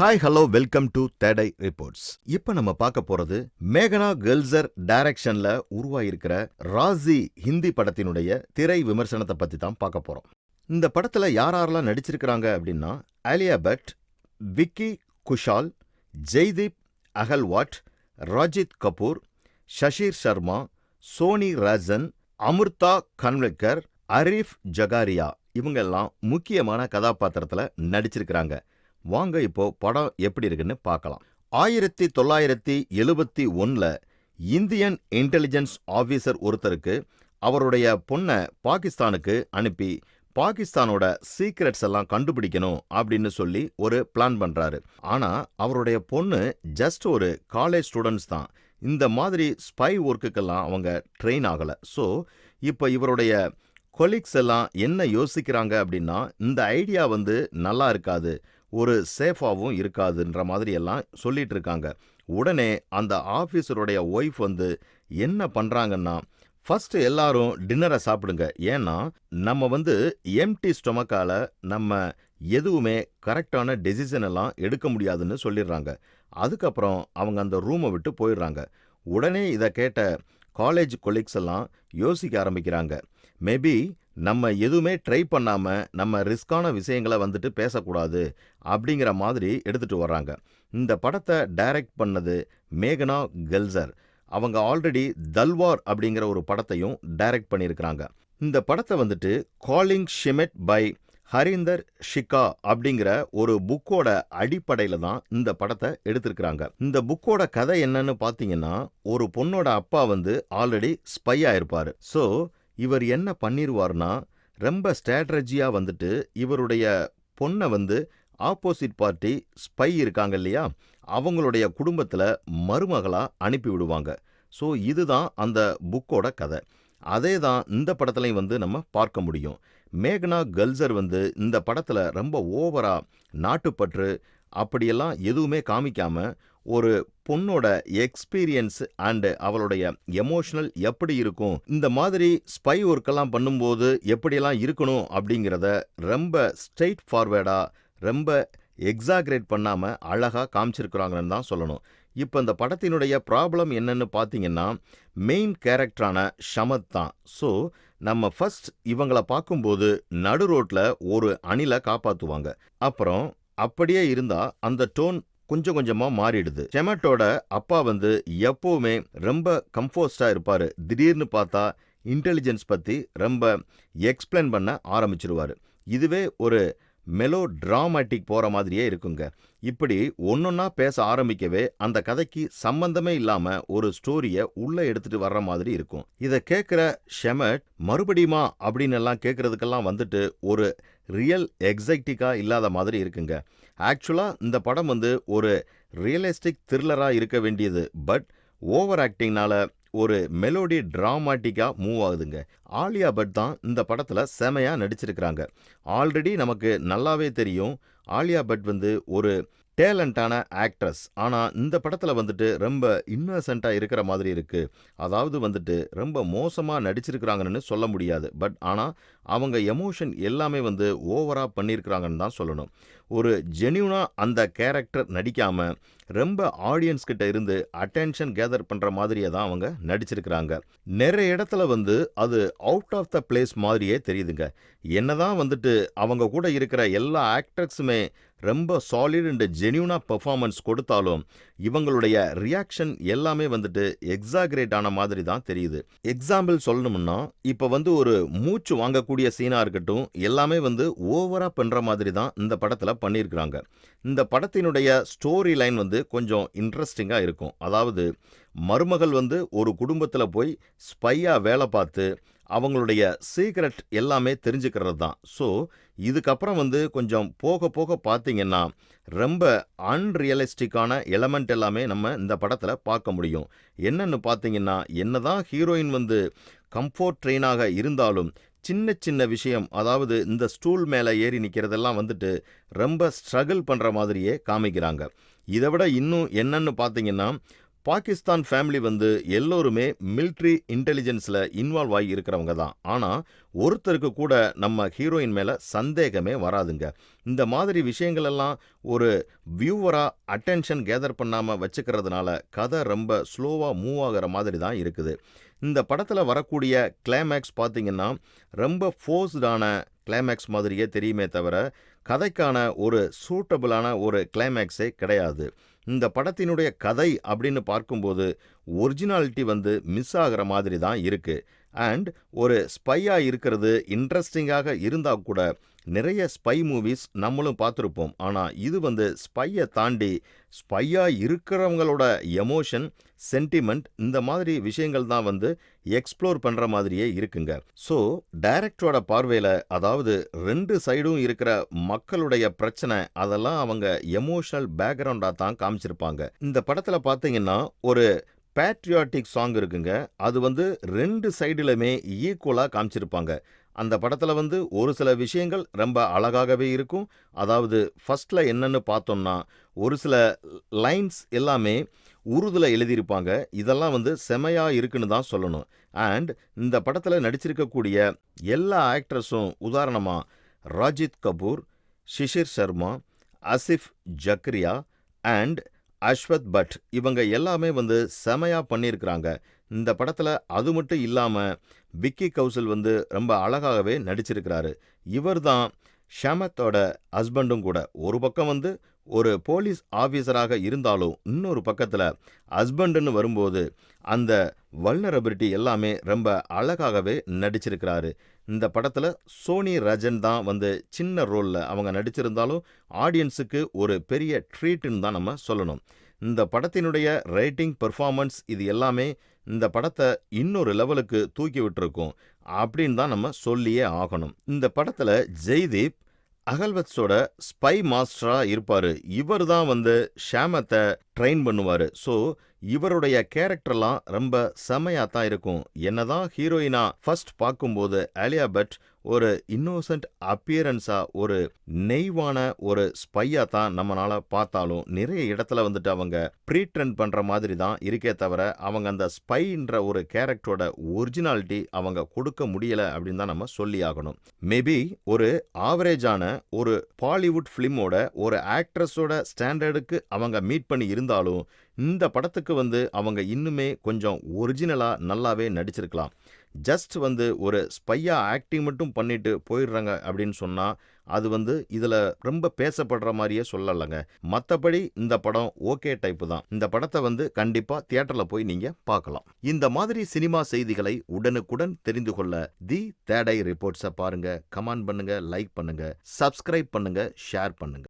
Hi hello welcome to today reports இப்போ நம்ம பார்க்க போறது மேகனா கெல்சர் டைரக்ஷன்ல உருவாயிருக்கிற ராசி ஹிந்தி படத்தினுடைய திரை விமர்சனத்தை பத்தி தான் பார்க்க போறோம். இந்த படத்துல யார் யாரெல்லாம் நடிச்சிருக்கிறாங்க அப்படின்னா ஆலியா பட் விக்கி குஷால் ஜெய்தீப் அகல்வாட் ராஜித் கபூர் ஷஷீர் சர்மா சோனி ராஜன் அமிர்தா கன்வெக்கர் அரீஃப் ஜகாரியா இவங்கெல்லாம் முக்கியமான கதாபாத்திரத்துல நடிச்சிருக்கிறாங்க. வாங்க இப்போ படம் எப்படி இருக்குன்னு பார்க்கலாம். ஆயிரத்தி தொள்ளாயிரத்தி எழுபத்தி ஒன்றில் இந்தியன் இன்டெலிஜென்ஸ் ஆபீசர் ஒருத்தருக்கு அவருடைய பொண்ணை பாகிஸ்தானுக்கு அனுப்பி பாகிஸ்தானோட சீக்ரெட்ஸ் எல்லாம் கண்டுபிடிக்கணும் அப்படின்னு சொல்லி ஒரு பிளான் பண்றாரு. ஆனா அவருடைய பொண்ணு ஜஸ்ட் ஒரு காலேஜ் ஸ்டூடெண்ட்ஸ் தான். இந்த மாதிரி ஸ்பை ஒர்க்குக்கெல்லாம் அவங்க ட்ரெயின் ஆகல. ஸோ இப்போ இவருடைய கொலீக்ஸ் எல்லாம் என்ன யோசிக்கிறாங்க அப்படின்னா இந்த ஐடியா வந்து நல்லா இருக்காது. ஒரு சேஃபாகவும் இருக்காதுன்ற மாதிரி எல்லாம் சொல்லிட்டு இருக்காங்க உடனே அந்த ஆஃபீஸருடைய ஒய்ஃப் வந்து என்ன பண்ணுறாங்கன்னா ஃபஸ்ட்டு எல்லாரும் டின்னரை சாப்பிடுங்க. ஏன்னா நம்ம வந்து எம்டி ஸ்டொமக்கால் நம்ம எதுவுமே கரெக்டான டெசிஷன் எல்லாம் எடுக்க முடியாதுன்னு சொல்லிடுறாங்க. அதுக்கப்புறம் அவங்க அந்த ரூமை விட்டு போயிடுறாங்க. உடனே இதை கேட்ட காலேஜ் கொலீக்ஸ் எல்லாம் யோசிக்க ஆரம்பிக்கிறாங்க. மேபி நம்ம எதுவுமே ட்ரை பண்ணாம நம்ம ரிஸ்கான விஷயங்களை வந்துட்டு பேசக்கூடாது அப்படிங்கிற மாதிரி எடுத்துட்டு வர்றாங்க. இந்த படத்தை டைரக்ட் பண்ணது மேகனா கெல்சர். அவங்க ஆல்ரெடி தல்வார் அப்படிங்கிற ஒரு படத்தையும் டைரக்ட் பண்ணியிருக்கிறாங்க. இந்த படத்தை வந்துட்டு காலிங் ஷிமெட் பை ஹரீந்தர் ஷிகா அப்படிங்கிற ஒரு புக்கோட அடிப்படையில் தான் இந்த படத்தை எடுத்திருக்கிறாங்க. இந்த புக்கோட கதை என்னன்னு பார்த்தீங்கன்னா ஒரு பொண்ணோட அப்பா வந்து ஆல்ரெடி ஸ்பை ஆயிருப்பாரு. ஸோ இவர் என்ன பண்ணிருவார்னா ரொம்ப ஸ்ட்ராட்டஜியாக வந்துட்டு இவருடைய பொண்ணை வந்து ஆப்போசிட் பார்ட்டி ஸ்பை இருக்காங்க இல்லையா அவங்களுடைய குடும்பத்தில் மருமகளாக அனுப்பி விடுவாங்க. ஸோ இதுதான் அந்த புக்கோட கதை. அதே தான் இந்த படத்துலையும் வந்து நம்ம பார்க்க முடியும். மேகனா கல்சர் வந்து இந்த படத்தில் ரொம்ப ஓவரா நாட்டுப்பற்று அப்படியெல்லாம் எதுவுமே காமிக்காம ஒரு பொண்ணோட எக்ஸ்பீரியன்ஸ் அண்ட் அவளுடைய எமோஷனல் எப்படி இருக்கும் இந்த மாதிரி ஸ்பை ஒர்க்கெல்லாம் பண்ணும்போது எப்படியெல்லாம் இருக்கணும் அப்படிங்கிறத ரொம்ப ஸ்ட்ரெயிட் ஃபார்வேர்டா ரொம்ப எக்ஸாக்ரேட் பண்ணாமல் அழகாக காமிச்சிருக்கிறாங்கன்னு தான் சொல்லணும். இப்போ இந்த படத்தினுடைய ப்ராப்ளம் என்னன்னு பார்த்தீங்கன்னா மெயின் கேரக்டரான ஷமத் தான். ஸோ நம்ம ஃபர்ஸ்ட் இவங்களை பார்க்கும்போது நடு ரோட்டில் ஒரு அணில காப்பாற்றுவாங்க அப்புறம் அப்படியே இருந்தா அந்த டோன் கொஞ்சம் கொஞ்சமா மாறிடுது. செமட்டோட அப்பா வந்து எப்போவுமே ரொம்ப கம்ஃபோஸ்டாக இருப்பாரு. திடீர்னு பார்த்தா இன்டெலிஜென்ஸ் பத்தி ரொம்ப எக்ஸ்பிளைன் பண்ண ஆரம்பிச்சிருவாரு. இதுவே ஒரு மெலோ ட்ராமாட்டிக் போகிற மாதிரியே இருக்குங்க. இப்படி ஒன்றொன்னா பேச ஆரம்பிக்கவே அந்த கதைக்கு சம்பந்தமே இல்லாமல் ஒரு ஸ்டோரியை உள்ளே எடுத்துட்டு வர்ற மாதிரி இருக்கும். இதை கேட்குற ஷெமட் மறுபடியுமா? அப்படின்னு எல்லாம் கேட்குறதுக்கெல்லாம் வந்துட்டு ஒரு ரியல் எக்ஸைட்டிக்காக இல்லாத மாதிரி இருக்குங்க. ஆக்சுவலாக இந்த படம் வந்து ஒரு ரியலிஸ்டிக் த்ரில்லராக இருக்க வேண்டியது பட் ஓவர் ஆக்டிங்னால ஒரு மெலோடி ட்ராமாட்டிக்காக மூவ் ஆகுதுங்க. ஆலியா பட் தான் இந்த படத்தில் செமையாக நடிச்சிருக்கிறாங்க. ஆல்ரெடி நமக்கு நல்லாவே தெரியும். ஆலியா பட் வந்து ஒரு டேலண்டான ஆக்ட்ரஸ். ஆனால் இந்த படத்தில் வந்துட்டு ரொம்ப இன்னசென்ட்டாக இருக்கிற மாதிரி இருக்குது அதாவது வந்துட்டு ரொம்ப மோசமாக நடிச்சிருக்கிறாங்கன்னு சொல்ல முடியாது. பட் ஆனால் அவங்க எமோஷன் எல்லாமே வந்து ஓவராக பண்ணியிருக்கிறாங்கன்னு தான் சொல்லணும். ஒரு ஜென்யூனாக அந்த கேரக்டர் நடிக்காமல் ரொம்ப ஆடியன்ஸ் கிட்ட இருந்து அட்டென்ஷன் கேதர் பண்ணுற மாதிரியே தான் அவங்க நடிச்சிருக்கிறாங்க. நிறைய இடத்துல வந்து அது அவுட் ஆஃப் த பிளேஸ் மாதிரியே தெரியுதுங்க. என்னதான் வந்துட்டு அவங்க கூட இருக்கிற எல்லா ஆக்டர்ஸுமே ரொம்ப சாலிட் அண்ட் ஜென்யூனாக பெர்ஃபார்மன்ஸ் கொடுத்தாலும் இவங்களுடைய ரியாக்ஷன் எல்லாமே வந்துட்டு எக்ஸாகிரேட் ஆன மாதிரி தான் தெரியுது. எக்ஸாம்பிள் சொல்லணும்னா இப்போ வந்து ஒரு மூச்சு வாங்கக்கூடிய சீனாக இருக்கட்டும் எல்லாமே வந்து ஓவராக பண்ணுற மாதிரி தான் இந்த படத்தில் பண்ணியிருக்கிறாங்க. இந்த படத்தினுடைய ஸ்டோரி லைன் வந்து கொஞ்சம் இன்ட்ரெஸ்டிங்காக இருக்கும். அதாவது மருமகள் வந்து ஒரு குடும்பத்தில் போய் ஸ்பையாக வேலை பார்த்து அவங்களுடைய சீக்ரெட் எல்லாமே தெரிஞ்சுக்கிறது தான் ஸோ இதுக்கப்புறம் வந்து கொஞ்சம் போக போக பார்த்தீங்கன்னா ரொம்ப அன்ரியலிஸ்டிக்கான எலமெண்ட் எல்லாமே நம்ம இந்த படத்தில் பார்க்க முடியும். என்னன்னு பார்த்தீங்கன்னா என்ன தான் ஹீரோயின் வந்து கம்ஃபோர்ட் ட்ரெயினாக இருந்தாலும் சின்ன சின்ன விஷயம் அதாவது இந்த ஸ்டூல் மேலே ஏறி நிற்கிறதெல்லாம் வந்துட்டு ரொம்ப ஸ்ட்ரகிள் பண்ணுற மாதிரியே காமிக்கிறாங்க. இதை விட இன்னும் என்னன்னு பார்த்தீங்கன்னா பாகிஸ்தான் ஃபேமிலி வந்து எல்லோருமே மிலிட்ரி இன்டெலிஜென்ஸில் இன்வால்வ் ஆகி இருக்கிறவங்க தான். ஆனால் ஒருத்தருக்கு கூட நம்ம ஹீரோயின் மேலே சந்தேகமே வராதுங்க. இந்த மாதிரி விஷயங்கள் எல்லாம் ஒரு வியூவராக அட்டென்ஷன் கேதர் பண்ணாமல் வச்சுக்கிறதுனால கதை ரொம்ப ஸ்லோவாக மூவ் ஆகிற மாதிரி தான் இருக்குது. இந்த படத்தில் வரக்கூடிய கிளைமேக்ஸ் பார்த்திங்கன்னா ரொம்ப ஃபோர்ஸ்டான கிளைமேக்ஸ் மாதிரியே தெரியுமே தவிர கதைக்கான ஒரு சூட்டபிளான ஒரு கிளைமேக்ஸே கிடையாது. இந்த படத்தினுடைய கதை அப்படின்னு பார்க்கும்போது ஒரிஜினாலிட்டி வந்து மிஸ் ஆகிற மாதிரி தான் இருக்கு. அண்ட் ஒரு ஸ்பையாக இருக்கிறது இன்ட்ரெஸ்டிங்காக இருந்தால் கூட நிறைய ஸ்பை மூவிஸ் நம்மளும் பார்த்துருப்போம். ஆனால் இது வந்து ஸ்பையை தாண்டி ஸ்பையாக இருக்கிறவங்களோட எமோஷன் சென்டிமெண்ட் இந்த மாதிரி விஷயங்கள் தான் வந்து எக்ஸ்ப்ளோர் பண்ணுற மாதிரியே இருக்குங்க. ஸோ டைரக்டரோட பார்வையில் அதாவது ரெண்டு சைடும் இருக்கிற மக்களுடைய பிரச்சனை அதெல்லாம் அவங்க எமோஷனல் பேக்ரவுண்டாக தான் காமிச்சிருப்பாங்க. இந்த படத்தில் பார்த்தீங்கன்னா ஒரு பேட்ரியாட்டிக் சாங் இருக்குங்க. அது வந்து ரெண்டு சைடுலுமே ஈக்குவலாக காமிச்சிருப்பாங்க. அந்த படத்தில் வந்து ஒரு சில விஷயங்கள் ரொம்ப அழகாகவே இருக்கும். அதாவது ஃபஸ்ட்டில் என்னன்னு பார்த்தோம்னா ஒரு சில லைன்ஸ் எல்லாமே உருதுல எழுதியிருப்பாங்க. இதெல்லாம் வந்து செமையாக இருக்குன்னு தான் சொல்லணும். அண்ட் இந்த படத்தில் நடிச்சிருக்கக்கூடிய எல்லா ஆக்ட்ரஸும் உதாரணமாக ராஜித் கபூர் ஷிஷிர் சர்மா அசிஃப் ஜக்ரியா அண்ட் அஸ்வத் பட் இவங்க எல்லாமே வந்து செமையாக பண்ணியிருக்கிறாங்க. இந்த படத்தில் அது மட்டும் இல்லாமல் விக்கி கௌசல் வந்து ரொம்ப அழகாகவே நடிச்சிருக்கிறாரு. இவர் தான் ஷமத்தோட ஹஸ்பண்டும் கூட. ஒரு பக்கம் வந்து ஒரு போலீஸ் ஆஃபீஸராக இருந்தாலும் இன்னொரு பக்கத்தில் ஹஸ்பண்டுன்னு வரும்போது அந்த வல்னரபிலிட்டி எல்லாமே ரொம்ப அழகாகவே நடிச்சிருக்கிறாரு. இந்த படத்தில் சோனி ரஜன் தான் வந்து சின்ன ரோலில் அவங்க நடிச்சிருந்தாலும் ஆடியன்ஸுக்கு ஒரு பெரிய ட்ரீட்டுன்னு தான் நம்ம சொல்லணும். இந்த படத்தினுடைய ரைட்டிங் பெர்ஃபார்மன்ஸ் இது எல்லாமே இந்த படத்தை இன்னொரு லெவலுக்கு தூக்கி விட்டுருக்கும் அப்படின்னு தான் நம்ம சொல்லியே ஆகணும். இந்த படத்தில் ஜெய்தீப் அகல்வத்ஸோட ஸ்பை மாஸ்டரா இருப்பாரு. இவர் தான் வந்து ஷாமத்தை ட்ரெயின் பண்ணுவார். ஸோ இவருடைய கேரக்டர்லாம் ரொம்ப செமையாக தான் இருக்கும். என்னதான் ஹீரோயினா ஃபர்ஸ்ட் பார்க்கும்போது ஆலியா பட் ஒரு இன்னோசன்ட் அப்பியரன்ஸாக ஒரு நெய்வான ஒரு ஸ்பையாக தான் நம்மளால் பார்த்தாலும் நிறைய இடத்துல வந்துட்டு அவங்க ப்ரீட்ரெண்ட் பண்ணுற மாதிரி தான் இருக்கே தவிர அவங்க அந்த ஸ்பைன்ற ஒரு கேரக்டரோட ஒரிஜினாலிட்டி அவங்க கொடுக்க முடியலை அப்படின்னு தான் நம்ம சொல்லி ஆகணும். மேபி ஒரு ஆவரேஜான ஒரு பாலிவுட் ஃபிலிமோட ஒரு ஆக்ட்ரஸோட ஸ்டாண்டர்டுக்கு அவங்க மீட் பண்ணி இருந்தாலும் இந்த படத்துக்கு வந்து அவங்க இன்னுமே கொஞ்சம் ஒரிஜினலாக நல்லாவே நடிச்சிருக்கலாம். ஜஸ்ட் வந்து ஒரு ஸ்பையா ஆக்டிங் மட்டும் பண்ணிட்டு போயிடுறாங்க அப்படின்னு சொன்னால் அது வந்து இதில் ரொம்ப பேசப்படுற மாதிரியே சொல்லலைங்க. மற்றபடி இந்த படம் ஓகே டைப்பு தான். இந்த படத்தை வந்து கண்டிப்பாக தியேட்டரில் போய் நீங்கள் பார்க்கலாம். இந்த மாதிரி சினிமா செய்திகளை உடனுக்குடன் தெரிந்து கொள்ள தி தேடை ரிப்போர்ட்ஸை பாருங்க. கமெண்ட் பண்ணுங்க லைக் பண்ணுங்க சப்ஸ்கிரைப் பண்ணுங்க ஷேர் பண்ணுங்க.